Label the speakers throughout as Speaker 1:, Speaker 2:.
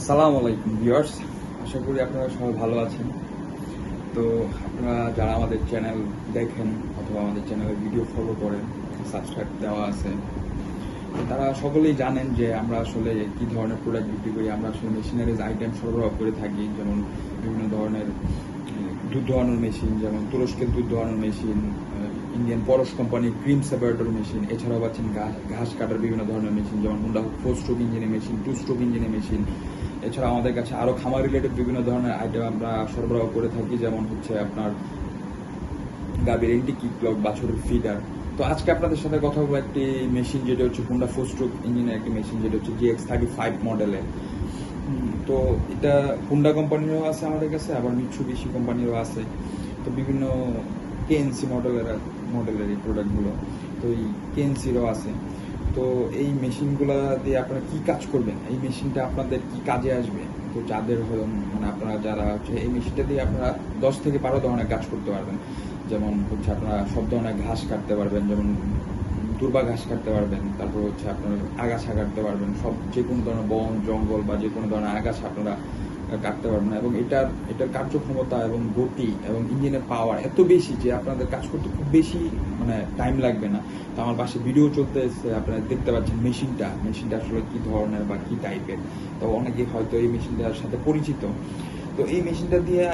Speaker 1: আসসালামু আলাইকুম ভিউয়ার্স, আশা করি আপনারা সবাই ভালো আছেন। তো আপনারা যারা আমাদের চ্যানেল দেখেন অথবা আমাদের চ্যানেলে ভিডিও ফলো করেন, সাবস্ক্রাইব দেওয়া আছে তারা সকলেই জানেন যে আমরা আসলে কি ধরনের প্রোডাক্ট বিক্রি করি, আমরা আসলে মেশিনারিজ আইটেম সরবরাহ করে থাকি, যেমন বিভিন্ন ধরনের দুধ দোয়ানোর মেশিন যেমন তুরস্কের দুধ দোয়ানোর machine Indian Parash company cream separator machine এছাড়াও পাচ্ছেন ঘাস কাটার বিভিন্ন ধরনের মেশিন যেমন হুন্ডা ফোর স্ট্রোক ইঞ্জিনের মেশিন টু স্ট্রোক ইঞ্জিনের মেশিন এছাড়া আমাদের কাছে আরও খামার রিলেটেড বিভিন্ন ধরনের আইটেম আমরা সরবরাহ করে থাকি, যেমন হচ্ছে আপনার গাভীর এন্টি কিক ব্লক বাছুরের ফিডার তো আজকে আপনাদের সাথে কথা বলব একটি মেশিন যেটা হচ্ছে হুন্ডা ফোর স্ট্রোক ইঞ্জিনের একটি মেশিন যেটা হচ্ছে জিএক্স থার্টি ফাইভ মডেলের তো এটা হুন্ডা কোম্পানিরও আছে আমাদের কাছে, আবার মিৎসুবিশি কোম্পানিরও আছে। তো বিভিন্ন কেএনসি মডেলের মডেলের এই প্রোডাক্টগুলো তো এই কেএনসিরও আছে। তো এই মেশিনগুলো দিয়ে আপনারা কি কাজ করবেন? এই মেশিনটা আপনাদের কি কাজে আসবে? তো যাদের হলো মানে আপনারা যারা হচ্ছে, এই মেশিনটা দিয়ে আপনারা দশ থেকে বারো ধরনের কাজ করতে পারবেন। যেমন হচ্ছে আপনারা সব ধরনের ঘাস কাটতে পারবেন, যেমন দুর্বা ঘাস কাটতে পারবেন, তারপর হচ্ছে আপনার আগাছা কাটতে পারবেন, সব যে কোনো ধরনের বন, জঙ্গল বা যে কোনো ধরনের আগাছা আপনারা কাটতে পারব না। এবং এটার এটার কার্যক্ষমতা এবং গতি এবং ইঞ্জিনের পাওয়ার এত বেশি যে আপনাদের কাজ করতে খুব বেশি মানে টাইম লাগবে না। তো আমার পাশে ভিডিও চলতে এসে আপনারা দেখতে পাচ্ছেন মেশিনটা। মেশিনটা আসলে কী ধরনের বা কী টাইপের তো অনেকে হয়তো এই মেশিনটার সাথে পরিচিত। তো এই মেশিনটা দিয়ে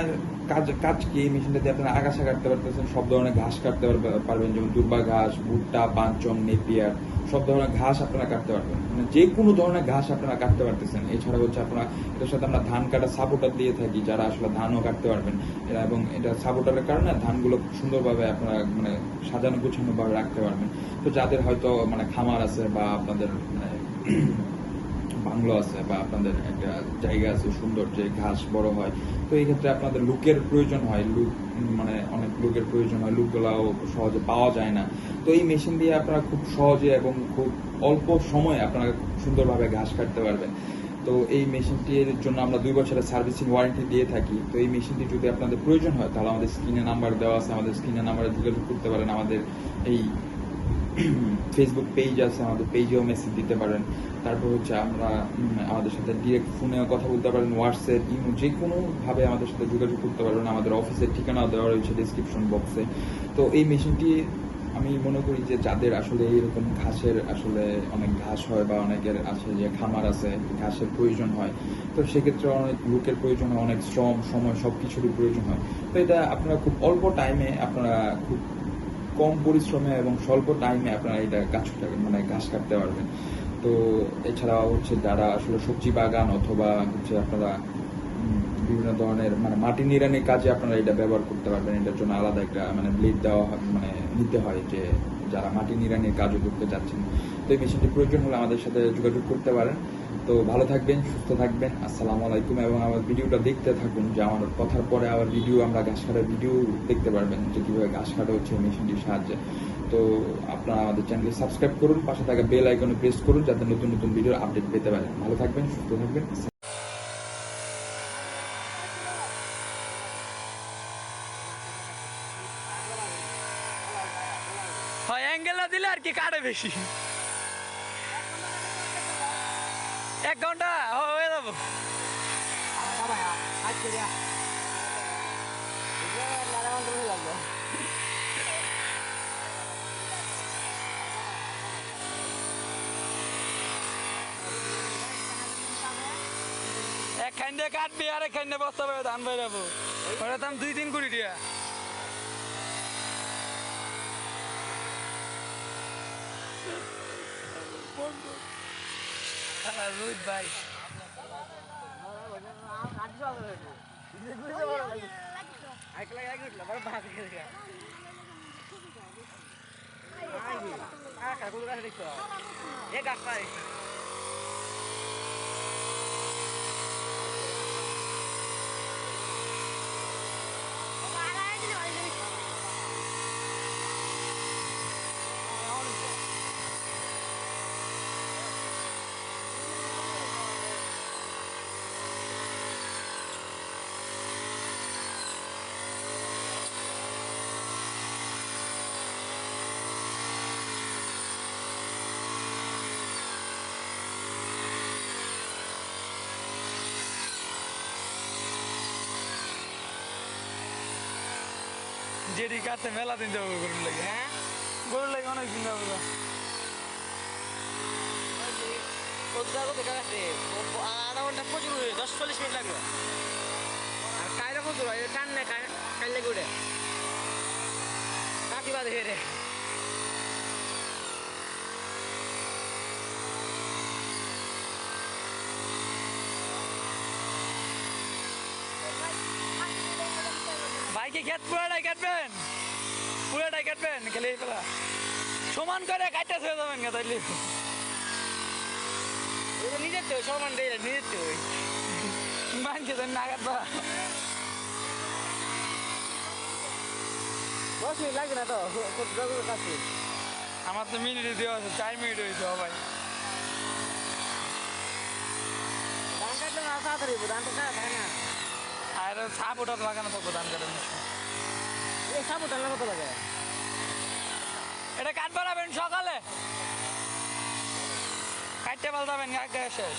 Speaker 1: কাজ কাজ কি? এই মেশিনটা দিয়ে আপনারা আগাছা কাটতে পারতেছেন, সব ধরনের ঘাস কাটতে পারবে- পারবেন, যেমন দুর্বা ঘাস, ভুট্টা পাঁচচং নেপিয়ার, সব ধরনের ঘাস আপনারা কাটতে পারবেন। মানে যে কোনো ধরনের ঘাস আপনারা কাটতে পারতেছেন। এছাড়া হচ্ছে আপনারা, এটার সাথে আমরা ধান কাটা সাপোর্টার দিয়ে থাকি, যারা আসলে ধানও কাটতে পারবেন। এরা এবং এটা সাপোর্টারের কারণে ধানগুলো খুব সুন্দরভাবে আপনারা মানে সাজানো গুছানো ভাবে রাখতে পারবেন। তো যাদের হয়তো মানে খামার আছে বা আপনাদের মানে বাংলো আছে বা আপনাদের একটা জায়গা আছে সুন্দর, যে ঘাস বড় হয়, তো এই ক্ষেত্রে আপনাদের লুকের প্রয়োজন হয়। লুক মানে অনেক লুকের প্রয়োজন হয়, লুকগুলাও সহজে পাওয়া যায় না। তো এই মেশিন দিয়ে আপনারা খুব সহজে এবং খুব অল্প সময়ে আপনারা সুন্দরভাবে ঘাস কাটতে পারবেন। তো এই মেশিনটির জন্য আমরা দুই বছরের সার্ভিসিং ওয়ারেন্টি দিয়ে থাকি। তো এই মেশিনটি যদি আপনাদের প্রয়োজন হয়, তাহলে আমাদের স্ক্রিনে নাম্বার দেওয়া আছে। আমাদের স্ক্রিনে নাম্বারে যোগাযোগ করতে পারেন। আমাদের এই ফেসবুক পেজ আছে, আমাদের পেজেও মেসেজ দিতে পারেন। তারপর হচ্ছে আমরা আমাদের সাথে ডিরেক্ট ফোনেও কথা বলতে পারেন হোয়াটসঅ্যাপ ইমো যে কোনোভাবে আমাদের সাথে যোগাযোগ করতে পারবেন। আমাদের অফিসের ঠিকানা দেওয়া রয়েছে ডিসক্রিপশন বক্সে তো এই মেশিনটি আমি মনে করি যে যাদের আসলে এইরকম ঘাসের আসলে অনেক ঘাস হয় বা অনেকের আছে যে খামার আছে, ঘাসের প্রয়োজন হয়, তো সেক্ষেত্রে অনেক লোকের প্রয়োজন হয়, অনেক শ্রম, সময় সব কিছুরই প্রয়োজন হয়। তো এটা আপনারা খুব অল্প টাইমে আপনারা খুব কম পরিশ্রমে এবং স্বল্প টাইমে আপনারা এটা গাছ মানে ঘাস কাটতে পারবেন। তো এছাড়াও হচ্ছে যারা আসলে সবজি বাগান অথবা হচ্ছে আপনারা বিভিন্ন ধরনের মানে মাটি নিড়ানির কাজে আপনারা এটা ব্যবহার করতে পারবেন। এটার জন্য আলাদা একটা মানে ব্লেড দেওয়া মানে নিতে হয় যে যারা মাটি নিড়ানির কাজও করতে যাচ্ছেন তো এই মেশিনটি প্রয়োজন হলে আমাদের সাথে যোগাযোগ করতে পারেন। তো ভালো থাকবেন, সুস্থ থাকবেন। আসসালামু আলাইকুম এবং আমার ভিডিওটা দেখতে থাকুন, যে আমার কথার পরে আবার ভিডিও, আমরা ঘাস কাটার ভিডিও দেখতে পারবেন, যে কীভাবে ঘাস কাটা হচ্ছে মেশিনটির সাহায্যে। তো আপনারা আমাদের চ্যানেলকে সাবস্ক্রাইব করুন, পাশে থাকা বেল আইকনে প্রেস করুন, যাতে নতুন নতুন ভিডিওর আপডেট পেতে পারেন। ভালো থাকবেন, সুস্থ থাকবেন।
Speaker 2: হয় অ্যাঙ্গেল না দিলে আর কি কাটে বেশি। এক ঘণ্টা হয়ে যাব। একখান দিয়ে কাটবি আর একখান দিয়ে বস্তা পাবে ধান পাই যাব। ওটা দাম দুই তিন কোটি টাকা খেলা রোহিত ভাই। দেখছ এ গাছ যেটি কাছে মেলা দিন যাব গরুর লাগে
Speaker 3: হ্যাঁ?
Speaker 2: গরুর লাগে অনেক দিন যাব
Speaker 3: আধা ঘণ্টা প্রচুর দশ চল্লিশ মিনিট লাগবে। আর কায়রা কত? হয় টান নেই কাইলে গুড়ে কাকি বাদ হয়ে
Speaker 2: বাইকে খেত পুরোটাই কাটবেন পুরোটাই কাটবেন খেলে পেলা। সমান করে কাটতে হয়ে যাবেন গা তাইলে।
Speaker 3: নিজের তো সমান দেয় নিজের তো।
Speaker 2: দেন না কাটবা
Speaker 3: দশ মিনিট লাগবে না তো কাছে
Speaker 2: আমার তো মিনিট দেওয়া আছে চার মিনিট হয়েছে সবাই
Speaker 3: ধান কাটলে না তাড়াতাড়ি ধানটা থাকে না।
Speaker 2: আর সাপ ওটা লাগানো থাকব ধান কাটার
Speaker 3: এই সাপোর্ট আনলে কত লাগে।
Speaker 2: এটা কাটবার বাড়াবেন সকালে। কাটতে পাল্টাবেন আগে শেষ।